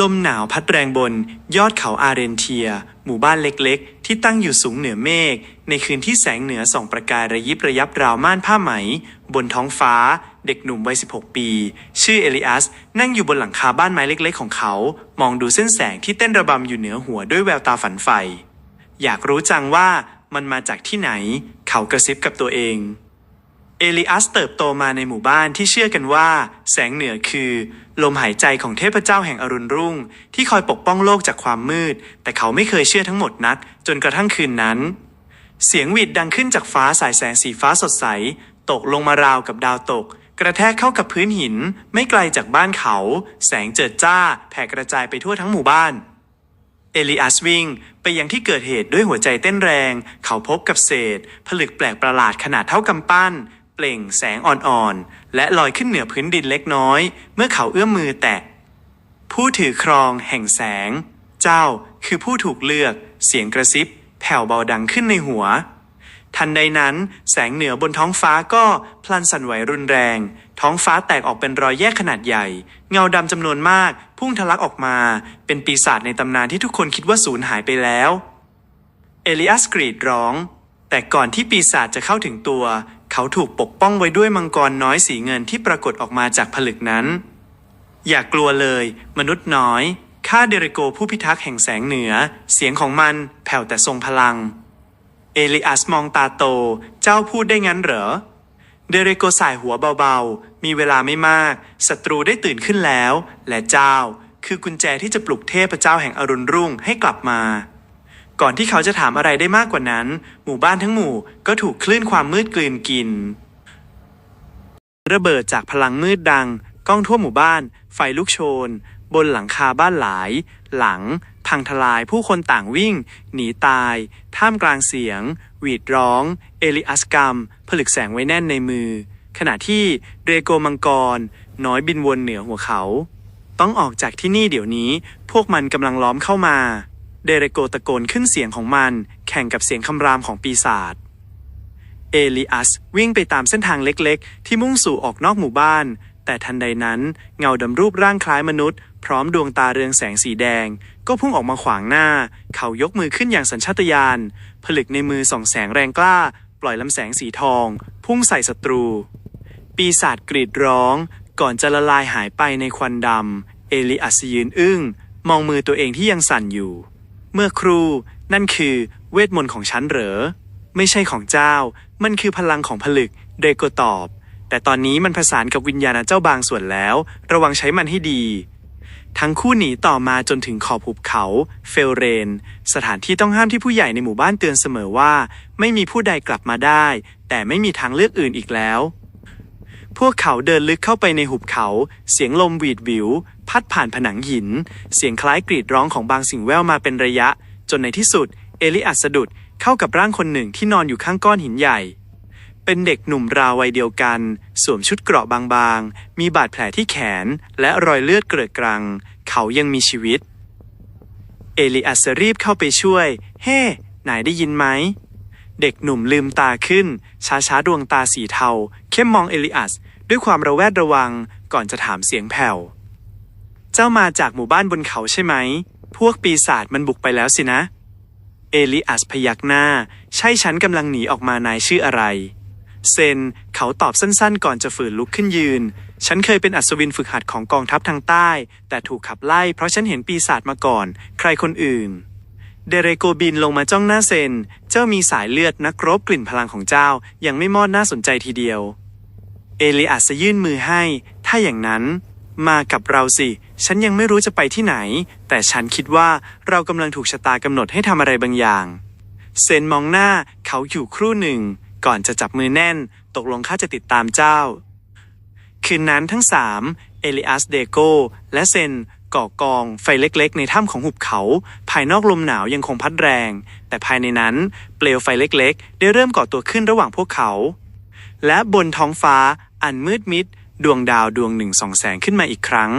ลมหนาวพัดแรงบน ยอดเขาอาเรนเทีย หมู่บ้านเล็กๆ ที่ตั้งอยู่สูงเหนือเมฆ ในคืนที่แสงเหนือส่องประกายระยิบระยับราวม่านผ้าไหม บนท้องฟ้า เด็กหนุ่มวัย 16 ปี ชื่อเอลิอัส นั่งอยู่บนหลังคาบ้านไม้เล็กๆ ของเขา มองดูเส้นแสงที่เต้นระบำอยู่เหนือหัวด้วยแววตาฝันใฝ่อยากรู้จังว่ามันมาจากที่ไหน เขากระซิบกับตัวเอง เอลิอัสเติบโตมาในหมู่บ้านที่เชื่อกันว่า แสงเหนือคือ ลมหายใจของเทพเจ้าแห่งอรุณรุ่ง ที่คอยปกป้องโลกจากความมืด แต่เขาไม่เคยเชื่อทั้งหมดนัก จนกระทั่งคืนนั้น เสียงหวีดดังขึ้นจากฟ้าสายแสงสีฟ้าสดใส ตกลงมาราวกับดาวตก กระแทกเข้ากับพื้นหิน ไม่ไกลจากบ้านเขา แสงเจิดจ้า แผ่กระจายไปทั่วทั้งหมู่บ้านเอลิอัสวิ่งไปยังที่เกิดเหตุด้วยหัวใจเต้นแรง เขาพบกับเศษ ผลึกแปลกประหลาดขนาดเท่ากำปั้น เปล่งแสงอ่อนๆ และลอยขึ้นเหนือพื้นดินเล็กน้อย เมื่อเขาเอื้อมมือแตะ ผู้ถือครองแห่งแสง เจ้าคือผู้ถูกเลือก เสียงกระซิบ แผ่วเบาดังขึ้นในหัว ทันใดนั้น แสงเหนือบนท้องฟ้าก็พลันสั่นไหวรุนแรง ท้องฟ้าแตกออกเป็นรอยแยกขนาดใหญ่ เงาดำจำนวนมาก พุ่งทะลักออกมา เป็นปีศาจในตำนานที่ทุกคนคิดว่าสูญหายไปแล้ว เอลิอัสกรีดร้อง แต่ก่อนที่ปีศาจจะเข้าถึงตัว เขาถูกปกป้องไว้ด้วยมังกรน้อยสีเงินที่ปรากฏออกมาจากผลึกนั้น อย่ากกลัวเลย มนุษย์น้อย ข้าเดเรโกผู้พิทักษ์แห่งแสงเหนือ เสียงของมันแผ่วแต่ทรงพลัง เอลิอัสมองตาโต เจ้าพูดได้งั้นเหรอ เดเรโกสายหัวเบาๆ มีเวลาไม่มาก ศัตรูได้ตื่นขึ้นแล้ว และเจ้า คือกุญแจที่จะปลุกเทพเจ้าแห่งอรุณรุ่งให้กลับมา ก่อนที่เขาจะถามอะไรได้มากกว่านั้น หมู่บ้านทั้งหมู่ก็ถูกคลื่นความมืดกลืนกิน ระเบิดจากพลังมืดดัง ก้องทั่วหมู่บ้าน ไฟลุกโชน บนหลังคาบ้านหลาย หลัง พังทลายผู้คนต่างวิ่ง หนีตาย ท่ามกลางเสียง หวีดร้อง เอลิอัสกรรมผลึกแสงไว้แน่นในมือ ขณะที่เรโกมังกร น้อยบินวนเหนือหัวเขา ต้องออกจากที่นี่เดี๋ยวนี้ พวกมันกำลังล้อมเข้ามา เดเรโกตะโกนขึ้นเสียงของมัน แข่งกับเสียงคำรามของปีศาจ เอลิอัสวิ่งไปตามเส้นทางเล็กๆ ที่มุ่งสู่ออกนอกหมู่บ้าน แต่ทันใดนั้นเงาดำรูปร่างคล้ายมนุษย์ พร้อมดวงตาเรืองแสงสีแดง ก็พุ่งออกมาขวางหน้า เขายกมือขึ้นอย่างสัญชาตญาณ ผลึกในมือส่องแสงแรงกล้า ปล่อยลำแสงสีทอง พุ่งใส่ศัตรู ปีศาจกรีดร้อง ก่อนจะละลายหายไปในควันดำเอลิอัสยืนอึ้ง มองมือตัวเองที่ยังสั่นอยู่ เมื่อครู นั่นคือเวทมนต์ของฉันเหรอ ไม่ใช่ของเจ้า มันคือพลังของผลึก เดโกตอบ แต่ตอนนี้มันผสานกับวิญญาณเจ้าบางส่วนแล้ว ระวังใช้มันให้ดี ทั้งคู่หนีต่อมาจนถึงขอบหุบเขา เฟลเรน สถานที่ต้องห้ามที่ผู้ใหญ่ในหมู่บ้านเตือนเสมอว่า ไม่มีผู้ใดกลับมาได้ แต่ไม่มีทางเลือกอื่นอีกแล้ว พวกเขาเดินลึกเข้าไปในหุบเขา เสียงลมหวีดวิว พัดผ่านผนังหิน เสียงคล้ายกรีดร้องของบางสิ่งแว่วมาเป็นระยะ จนในที่สุด เอลิอัสสะดุดเข้ากับร่างคนหนึ่งที่นอนอยู่ข้างก้อนหินใหญ่ เป็นเด็กหนุ่มราววัยเดียวกัน สวมชุดเกราะบางๆ มีบาดแผลที่แขน และรอยเลือดเกลือกกรัง เขายังมีชีวิต เอลิอัสรีบเข้าไปช่วย เฮ้นายได้ยินไหม เด็กหนุ่มลืมตาขึ้น ช้าๆดวงตาสีเทา เข้มมองเอลิอัส ด้วยความระแวดระวังก่อนจะถามเสียงแผ่ว เจ้ามาจากหมู่บ้านบนเขาใช่ไหม พวกปีศาจมันบุกไปแล้วสินะ เอลิอัสพยักหน้า ใช่ฉันกำลังหนีออกมานายชื่ออะไร เซน เขาตอบสั้นๆ ก่อนจะฝืนลุกขึ้นยืน ฉันเคยเป็นอัศวินฝึกหัดของกองทัพทางใต้ แต่ถูกขับไล่เพราะฉันเห็นปีศาจมาก่อน ใครคนอื่น เดเรโกบินลงมาจ้องหน้าเซน เจ้ามีสายเลือดนักรบกลิ่นพลังของเจ้ายังไม่มอดน่าสนใจทีเดียว เอลิอัสยื่นมือให้ ถ้าอย่างนั้น มากับเราสิ ฉันยังไม่รู้จะไปที่ไหน แต่ฉันคิดว่าเรากำลังถูกชะตากำหนดให้ทำอะไรบางอย่าง เซนมองหน้าเขาอยู่ครู่หนึ่ง ก่อนจะจับมือแน่น ตกลงข้าจะติดตามเจ้า คืนนั้นทั้งสามเอลิอัสเดโกและเซน ก่อกองไฟเล็กๆ ในถ้ำของหุบเขา ภายนอกลมหนาวยังคงพัดแรง แต่ภายในนั้นเปลวไฟเล็กๆ ได้เริ่มก่อตัวขึ้นระหว่างพวกเขา และบนท้องฟ้าอันมืดมิด ดวงดาวดวงหนึ่งส่องแสงขึ้นมาอีกครั้ง